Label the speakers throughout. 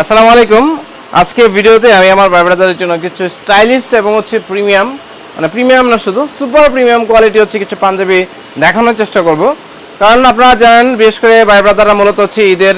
Speaker 1: আসসালামু আলাইকুম। আজকে ভিডিওতে আমি আমার বাবরাদারের জন্য কিছু স্টাইলিস্ট এবং হচ্ছে প্রিমিয়াম মানে প্রিমিয়াম না শুধু, সুপার প্রিমিয়াম কোয়ালিটি হচ্ছে কিছু পাঞ্জাবি দেখানোর চেষ্টা করব। কারণ আপনারা জানেন, বিশেষ করে বাবরাদাররা মূলত হচ্ছে ঈদের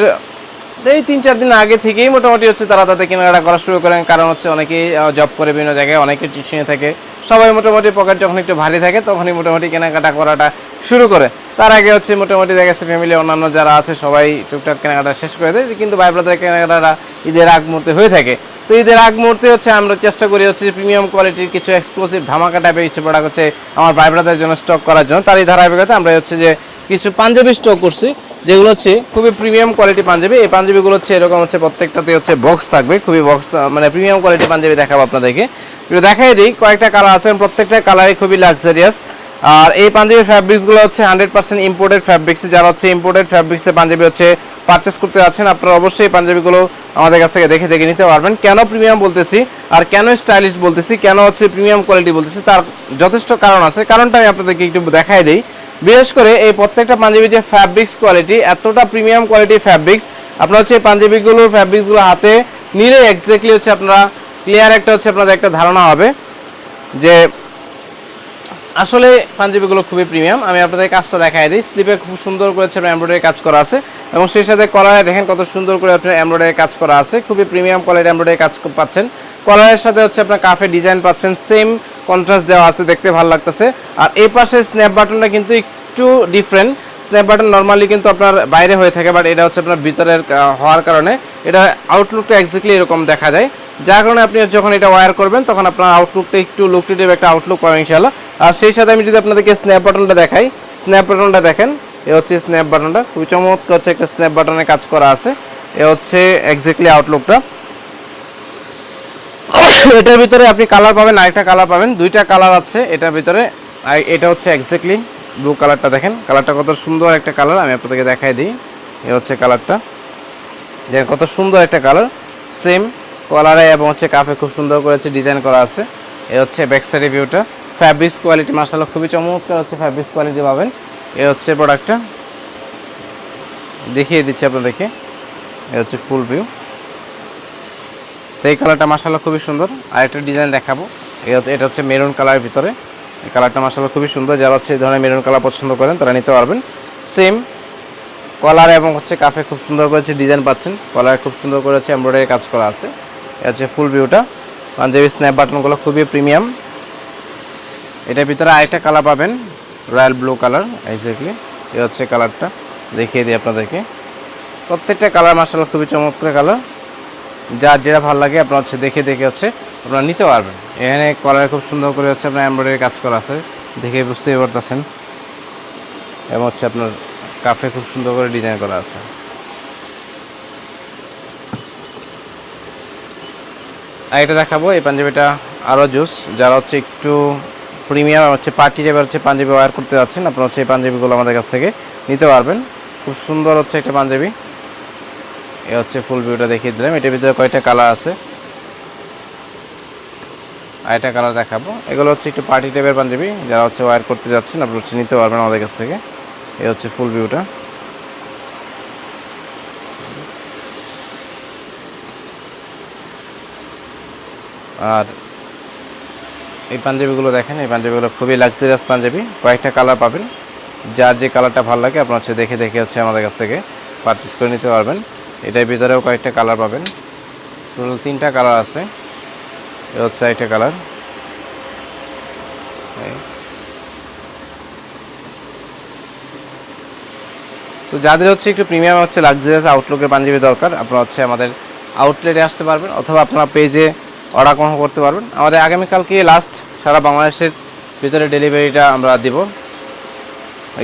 Speaker 1: এই তিন চার দিন আগে থেকেই মোটামুটি হচ্ছে তারা তাদের কেনাকাটা করা শুরু করেন। কারণ হচ্ছে অনেকেই জব করে বিভিন্ন জায়গায়, অনেকে টিউশনে থাকে। সবাই মোটামুটি পকেট যখন একটু ভারী থাকে, তখনই মোটামুটি কেনাকাটা করাটা শুরু করে। তার আগে হচ্ছে মোটামুটি দেখা গেছে ফ্যামিলি অন্যান্য যারা আছে, সবাই টুকটাক কেনাকাটা শেষ করে দেয়। কিন্তু ভাই ব্রাদার কেনাকাটাটা ঈদের আগ মুহূর্তে হয়ে থাকে। তো ঈদের আগ মুহূর্তে হচ্ছে আমরা চেষ্টা করি হচ্ছে প্রিমিয়াম কোয়ালিটির কিছু এক্সক্লুসিভ ধামাকা টাইপের কিছু প্রোডাক্ট হচ্ছে আমার ভাই ব্রাদারের জন্য স্টক করার জন্য। তারই ধারাবাহিকতা আমরা হচ্ছে যে কিছু পাঞ্জাবি স্টক করছি। যেগুলো হচ্ছে খুবই প্রিমিয়াম কোয়ালিটি পাঞ্জাবি। এই পাঞ্জাবিগুলো হচ্ছে এরকম হচ্ছে প্রত্যেকটাতে হচ্ছে বক্স থাকবে, খুবই বক্স মানে প্রিমিয়াম কোয়ালিটি পাঞ্জাবি দেখাবো আপনাদেরকে। দেখাই দিই, কয়েকটা কালার আছে প্রত্যেকটা কালারই খুবই লাক্সারিয়াস আর এই পাঞ্জাবি ফ্যাব্রিক্সগুলো হচ্ছে হান্ড্রেড পার্সেন্ট ইম্পোর্টেড ফ্যাব্রিক্স যারা হচ্ছে ইম্পোর্টেড ফ্যাব্রিক্সের পাঞ্জাবি হচ্ছে পারচেস করতে যাচ্ছেন, আপনারা অবশ্যই পাঞ্জাবিগুলো আমাদের কাছ থেকে দেখে দেখে নিতে পারবেন। কেন প্রিমিয়াম বলতেছি আর কেন স্টাইলিশ বলতেছি, কেন হচ্ছে প্রিমিয়াম কোয়ালিটি বলতেছি, তার যথেষ্ট কারণ আছে। কারণটা আমি আপনাদেরকে একটু দেখাই দিই। বিশেষ করে এই প্রত্যেকটা পাঞ্জাবি যে ফ্যাব্রিক্স কোয়ালিটি এতটা প্রিমিয়াম কোয়ালিটি ফ্যাব্রিক্স আপনার হচ্ছে এই পাঞ্জাবিগুলোর ফ্যাব্রিক্সগুলো হাতে নিলে এক্স্যাক্টলি হচ্ছে আপনারা ক্লিয়ার একটা হচ্ছে আপনাদের একটা ধারণা হবে যে আসলে পাঞ্জাবিগুলো খুবই প্রিমিয়াম আমি আপনাদের কাজটা দেখাই দিই। স্লিপে খুব সুন্দর করে হচ্ছে এমব্রয়ডারি কাজ করা আছে এবং সেই সাথে কলারে দেখেন কত সুন্দর করে আপনার এমব্রয়ডারি কাজ করা আছে। খুবই প্রিমিয়াম কোয়ালিটি এমব্রয়ডারি কাজ পাচ্ছেন। কলারের সাথে হচ্ছে আপনার কাফে ডিজাইন পাচ্ছেন। সেম কন্ট্রাস্ট দেওয়া আছে, দেখতে ভালো লাগতেছে। আর এই পাশে স্ন্যাপ বাটনটা কিন্তু একটু ডিফারেন্ট স্ন্যাপ বাটন নর্মালি কিন্তু আপনার বাইরে হয়ে থাকে বাট এটা হচ্ছে আপনার ভিতরের হওয়ার কারণে। এটা আউটলুকটা এক্স্যাক্টলি এরকম দেখা যায়। যার কারণে আপনি যখন এটা ওয়্যার করবেন, তখন আপনার আউটলুকটা একটু লুকটিভ একটা আউটলুক পাবেন ইনশাল্লাহ আর সেই সাথে আমি যদি আপনাদেরকে স্ন্যাপ বাটনটা দেখাই স্ন্যাপ বাটনটা দেখেন, এ হচ্ছে স্ন্যাপ বাটনটা খুবই চমৎকার হচ্ছে একটা স্ন্যাপ বাটনে কাজ করা আছে। এ হচ্ছে এক্স্যাক্টলি আউটলুকটা এটার ভিতরে আপনি কালার পাবেন, আরেকটা কালার পাবেন। দুইটা কালার আছে এটার ভিতরে। এটা হচ্ছে এক্স্যাক্টলি ব্লু কালারটা দেখেন। কালারটা কত সুন্দর একটা কালার আমি আপনাদেরকে দেখাই দিই। এ হচ্ছে কালারটা দেখেন কত সুন্দর একটা কালার সেম কলারে এবং হচ্ছে কাফে খুব সুন্দর করে হচ্ছে ডিজাইন করা আছে। এ হচ্ছে ব্যাক সাইডের ভিউটা ফ্যাব্রিক্স কোয়ালিটি মাসাল্লাহ খুবই চমৎকার হচ্ছে ফ্যাব্রিক্স কোয়ালিটি পাবেন। এ হচ্ছে প্রোডাক্টটা দেখিয়ে দিচ্ছি আপনাদেরকে। এ হচ্ছে ফুল ভিউ তো এই কালারটা মাসাল্লাহ খুবই সুন্দর। আর একটা ডিজাইন দেখাবো এটা হচ্ছে মেরুন কালারের ভিতরে। এই কালারটা মাসাল্লাহ খুবই সুন্দর। যারা হচ্ছে এই ধরনের মেরুন কালার পছন্দ করেন, তারা নিতে পারবেন। সেম কলার এবং হচ্ছে কাফে খুব সুন্দর করে হচ্ছে ডিজাইন পাচ্ছেন। কলার খুব সুন্দর করে হচ্ছে এমব্রয়ডারি কাজ করা আছে। এটা হচ্ছে ফুল ভিউটা পাঞ্জাবি স্ন্যাপ বাটনগুলো খুবই প্রিমিয়াম এটার ভিতরে আরেকটা কালার পাবেন রয়্যাল ব্লু কালার এক্স্যাক্টলি এ হচ্ছে কালারটা দেখিয়ে দিই আপনাদেরকে। প্রত্যেকটা কালার মাসাল্লাহ খুবই চমৎকার কালার যার যেটা ভালো লাগে আপনার হচ্ছে দেখে দেখে হচ্ছে আপনারা নিতে পারবেন। এখানে কলার খুব সুন্দর করে হচ্ছে আপনার এমব্রয়ডারি কাজ করা আছে, দেখে বুঝতেই পারতেছেন। এবং হচ্ছে আপনার কাফে খুব সুন্দর করে ডিজাইন করা আছে। আর এটা দেখাবো, এই পাঞ্জাবিটা আরও জুস, যারা হচ্ছে একটু প্রিমিয়াম হচ্ছে পার্টি টাইপের হচ্ছে পাঞ্জাবি ওয়ার করতে যাচ্ছেন, আপনারা হচ্ছে এই পাঞ্জাবিগুলো আমাদের কাছ থেকে নিতে পারবেন। খুব সুন্দর হচ্ছে একটা পাঞ্জাবি। এ হচ্ছে ফুল ভিউটা দেখিয়ে দিলাম। এটার ভিতরে কয়টা কালার আছে। আর একটা কালার দেখাবো। এগুলো হচ্ছে একটু পার্টি টাইপের পাঞ্জাবি। যারা হচ্ছে ওয়্যার করতে যাচ্ছেন আপনি হচ্ছে নিতে পারবেন আমাদের কাছ থেকে। এ হচ্ছে ফুল ভিউটা আর এই পাঞ্জাবিগুলো দেখেন, এই পাঞ্জাবিগুলো খুবই লাক্সারিয়াস পাঞ্জাবি। কয়েকটা কালার পাবেন। যার যে কালারটা ভালো লাগে, আপনার হচ্ছে দেখে দেখে হচ্ছে আমাদের কাছ থেকে পারচেস করে নিতে পারবেন। এটার ভিতরেও কয়েকটা কালার পাবেন। টোটাল তিনটা কালার আছে, এ হচ্ছে একটা কালার। তো যাদের হচ্ছে একটু প্রিমিয়াম হচ্ছে লাক্সারিয়াস আউটলুকের পাঞ্জাবি দরকার, আপনারা হচ্ছে আমাদের আউটলেটে আসতে পারবেন, অথবা আপনারা পেজে অর্ডার কনফার্ম করতে পারবেন। আমাদের আগামীকালকে লাস্ট সারা বাংলাদেশের ভিতরে ডেলিভারিটা আমরা দিব।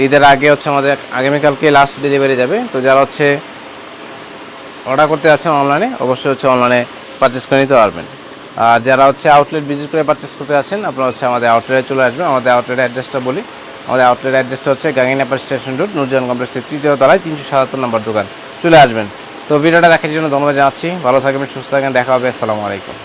Speaker 1: ঈদের আগে হচ্ছে আমাদের আগামীকালকে লাস্ট ডেলিভারি যাবে। তো যারা হচ্ছে অর্ডার করতে আছেন অনলাইনে, অবশ্যই হচ্ছে অনলাইনে পারচেস করে নিতে পারবেন। আর যারা হচ্ছে আউটলেট ভিজিট করে পারচেস করতে আছেন আপনারা হচ্ছে আমাদের আউটলেটে চলে আসবেন। আমাদের আউটলেটের অ্যাড্রেসটা বলি। আমাদের আউটলেট অ্যাড্রেসটা হচ্ছে গাঙ্গিনাপার স্টেশন রোড নুরজান কমপ্লেক্সের তৃতীয় তলায়, তিনশো সাতাত্তর নম্বর দোকান। চলে আসবেন। তো ভিডিওটা দেখার জন্য ধন্যবাদ জানাচ্ছি। ভালো থাকবেন, সুস্থ থাকবেন, দেখা হবে, আসসালামু আলাইকুম।